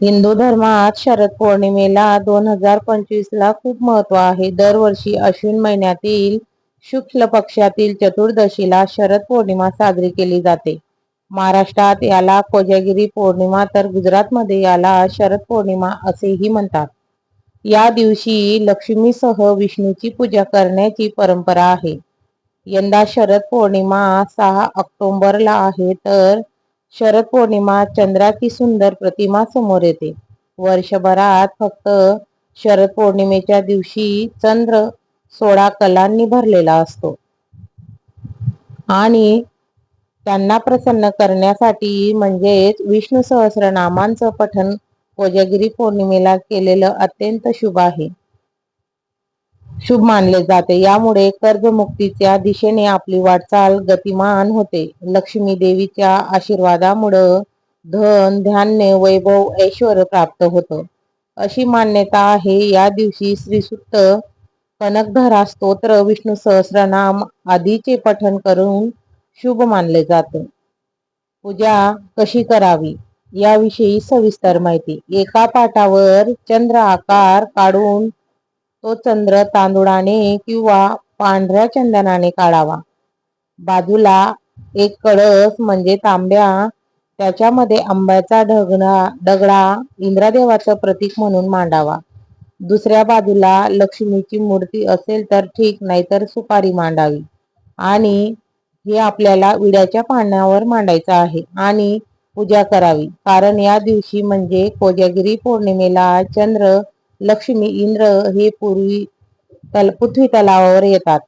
हिंदू धर्मात शरद पौर्णिमेला दोन हजार पंचवीस ला खूप महत्त्व आहे. दरवर्षी अश्विन महिन्यातील शुक्ल पक्षातील चतुर्दशीला शरद पौर्णिमा साजरी केली जाते. महाराष्ट्रात याला कोजागिरी पौर्णिमा तर गुजरातमध्ये याला शरद पौर्णिमा असेही म्हणतात. या दिवशी लक्ष्मीसह विष्णूची पूजा करण्याची परंपरा आहे. यंदा शरद पौर्णिमा सहा ऑक्टोबरला आहे तर शरद पौर्णिमा चंद्राची सुंदर प्रतिमा समोर येते. वर्षभरात फक्त शरद पौर्णिमेच्या दिवशी चंद्र सोळा कलांनी भरलेला असतो. आणि त्यांना प्रसन्न करण्यासाठी म्हणजेच विष्णू सहस्रनामांचं पठण कोजागिरी पौर्णिमेला केलेलं अत्यंत शुभ आहे. शुभ मानले जाते. यामुळे कर्जमुक्तीच्या दिशेने आपली वाटचाल गतिमान होते. लक्ष्मी देवीच्या आशीर्वादामुळं धन धान्य वैभव ऐश्वर प्राप्त होतं. अशी मान्यता आहे. या दिवशी श्रीसुत्त कनकधरा स्तोत्र विष्णू सहस्रनाम आदीचे पठन करून शुभ मानले जाते. पूजा कशी करावी? याविषयी सविस्तर माहिती. एका पाटावर चंद्र आकार काढून तो चंद्र तांदुळाने किंवा पांढऱ्या चंदनाने काढावा. बाजूला एक कळस म्हणजे तांब्या त्याच्यामध्ये आंब्याचा ढगणा दगडा इंद्रादेवाचं प्रतीक म्हणून मांडावा. दुसऱ्या बाजूला लक्ष्मीची मूर्ती असेल तर ठीक नाहीतर सुपारी मांडावी. आणि हे आपल्याला विड्याच्या पानावर मांडायचं आहे आणि पूजा करावी. कारण या दिवशी म्हणजे कोजागिरी पौर्णिमेला चंद्र लक्ष्मी इंद्र हे पूर्वी तल पृथ्वी तलावावर येतात.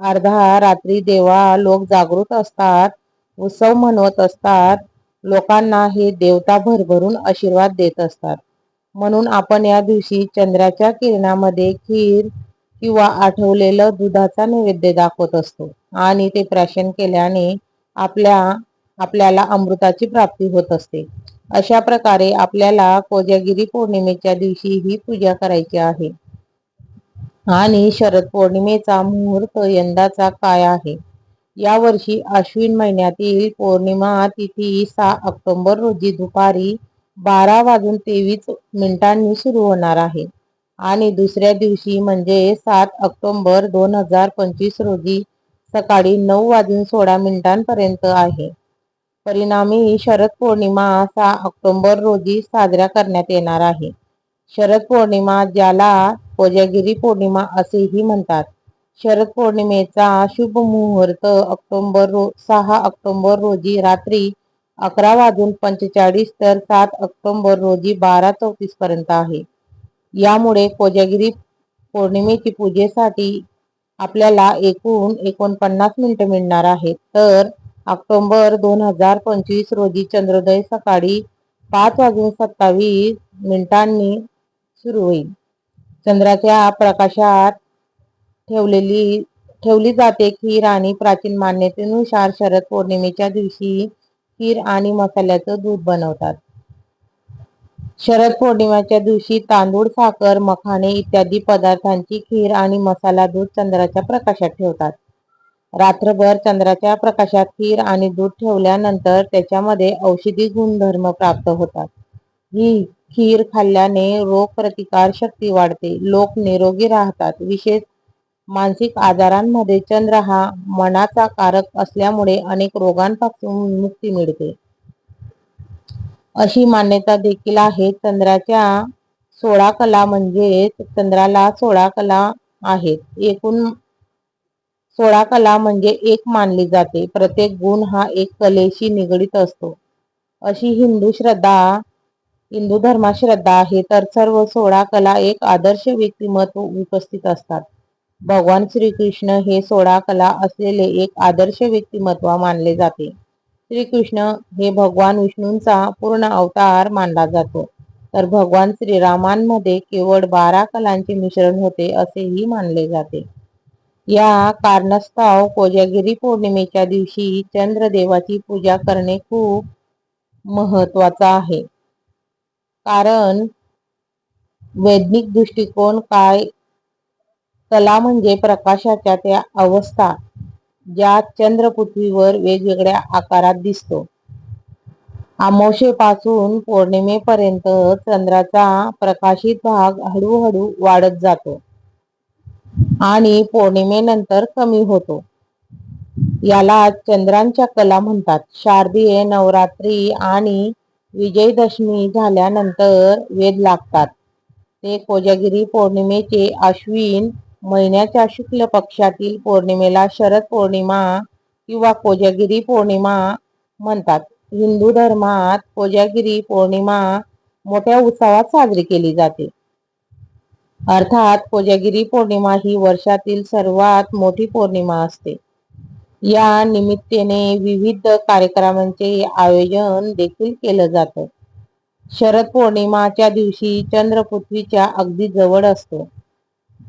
अर्धा रात्री देवा लोक जागृत असतात उत्सव मनवत असतात. लोकांना हे देवता भरभरून आशीर्वाद देत असतात. म्हणून आपण या दिवशी चंद्राच्या किरणामध्ये खीर किंवा आठवलेलं दुधाचा नैवेद्य दाखवत असतो. आणि ते प्राशन केल्याने आपल्या आपल्याला अमृताची प्राप्ती होत असते. अशा प्रकारे आपल्याला कोजागिरी पौर्णिमेच्या दिवशी ही पूजा करायची आहे. आणि शरद पौर्णिमेचा मुहूर्त यंदाचा काय आहे? या वर्षी अश्विन महिन्यातील पौर्णिमा तिथी सहा ऑक्टोबर रोजी दुपारी बारा वाजून तेवीस मिनिटांनी सुरू होणार आहे. आणि दुसऱ्या दिवशी म्हणजे सात ऑक्टोबर दोन हजार पंचवीस रोजी सकाळी नऊ वाजून सोळा मिनिटांपर्यंत आहे. परिणामी शरद पौर्णिमा सहा ऑक्टोंबर रोजी साजरा करण्यात येणार आहे. शरद पौर्णिमा ज्याला कोजागिरी पौर्णिमा असेही म्हणतात. शरद पौर्णिमेचा शुभ मुहूर्त ऑक्टोंबर रो सहा ऑक्टोंबर रोजी रात्री अकरा वाजून पंचेचाळीस तर सात ऑक्टोंबर रोजी बारा चौतीस पर्यंत आहे. यामुळे कोजागिरी पौर्णिमेची पूजेसाठी आपल्याला एकूण एकोणपन्नास मिनिटं मिळणार आहेत. तर ऑक्टोबर दोन हजार पंचवीस रोजी चंद्रोदय सकाळी पाच वाजून सत्तावीस मिनिटांनी सुरू होईल. चंद्राच्या प्रकाशात ठेवलेली ठेवली जाते खीर आणि प्राचीन मान्यतेनुसार शरद पौर्णिमेच्या दिवशी खीर आणि मसाल्याचं दूध बनवतात. शरद पौर्णिमेच्या दिवशी तांदूळ साखर मखाणे इत्यादी पदार्थांची खीर आणि मसाला दूध चंद्राच्या प्रकाशात ठेवतात. रात्रभर चंद्राच्या प्रकाशात खीर आणि दूध ठेवल्यानंतर त्याच्यामध्ये औषधी गुणधर्म प्राप्त होतात. ही खीर खाल्ल्याने रोग प्रतिकार शक्ती वाढते. लोक निरोगी राहतात. विशेष मानसिक आजारांमध्ये चंद्र हा मनाचा कारक असल्यामुळे अनेक रोगांपासून मुक्ती मिळते. अशी मान्यता देखील आहे. चंद्राच्या सोळा कला म्हणजे चंद्राला सोळा कला आहेत. एकूण सोळा कला म्हणजे एक मानली जाते. प्रत्येक गुण हा एक कलेशी निगडीत असतो. अशी हिंदू श्रद्धा हिंदू धर्मात श्रद्धा आहे तर सर्व सोळा कला एक आदर्श व्यक्तिमत्व उपस्थित असतात. भगवान श्रीकृष्ण हे सोळा कला असलेले एक आदर्श व्यक्तिमत्व मानले जाते. श्रीकृष्ण हे भगवान विष्णूंचा पूर्ण अवतार मानला जातो. तर भगवान श्रीरामांमध्ये केवळ बारा कलांचे मिश्रण होते असेही मानले जाते. या कारणास्तव कोजागिरी पौर्णिमेच्या दिवशी चंद्रदेवाची पूजा करणे खूप महत्वाचं आहे. कारण वैज्ञानिक दृष्टिकोन काय कला म्हणजे प्रकाशाच्या त्या अवस्था ज्यात चंद्र पृथ्वीवर वेगवेगळ्या आकारात दिसतो. आमोशेपासून पौर्णिमेपर्यंत चंद्राचा प्रकाशित भाग हळूहळू वाढत जातो. आणि पौर्णिमेनंतर कमी होतो. याला चंद्रांच्या कला म्हणतात. शारदीय नवरात्री आणि विजयदशमी झाल्यानंतर वेद लागतात. ते कोजागिरी पौर्णिमेचे अश्विन महिन्याच्या शुक्ल पक्षातील पौर्णिमेला शरद पौर्णिमा किंवा कोजागिरी पौर्णिमा म्हणतात. हिंदू धर्मात कोजागिरी पौर्णिमा मोठ्या उत्सवात साजरी केली जाते. अर्थात कोजागिरी पौर्णिमा ही वर्षातील सर्वात मोठी पौर्णिमा असते. या निमित्ताने विविध कार्यक्रमांचे आयोजन देखील केलं जातं. शरद पौर्णिमाच्या दिवशी चंद्र पृथ्वीच्या अगदी जवळ असतो.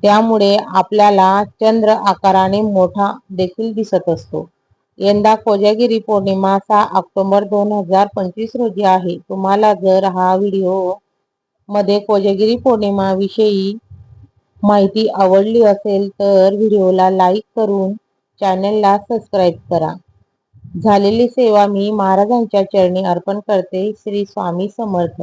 त्यामुळे आपल्याला चंद्र आकाराने मोठा देखील दिसत असतो. यंदा कोजागिरी पौर्णिमा सहा ऑक्टोबर दोन हजार पंचवीस रोजी आहे. तुम्हाला जर हा व्हिडिओमध्ये कोजागिरी पौर्णिमा विषयी माहिती आवडली असेल तर व्हिडिओला लाईक करून चॅनलला सबस्क्राईब करा. झालेली सेवा मी महाराजांच्या चरणी अर्पण करते श्री स्वामी समर्थ.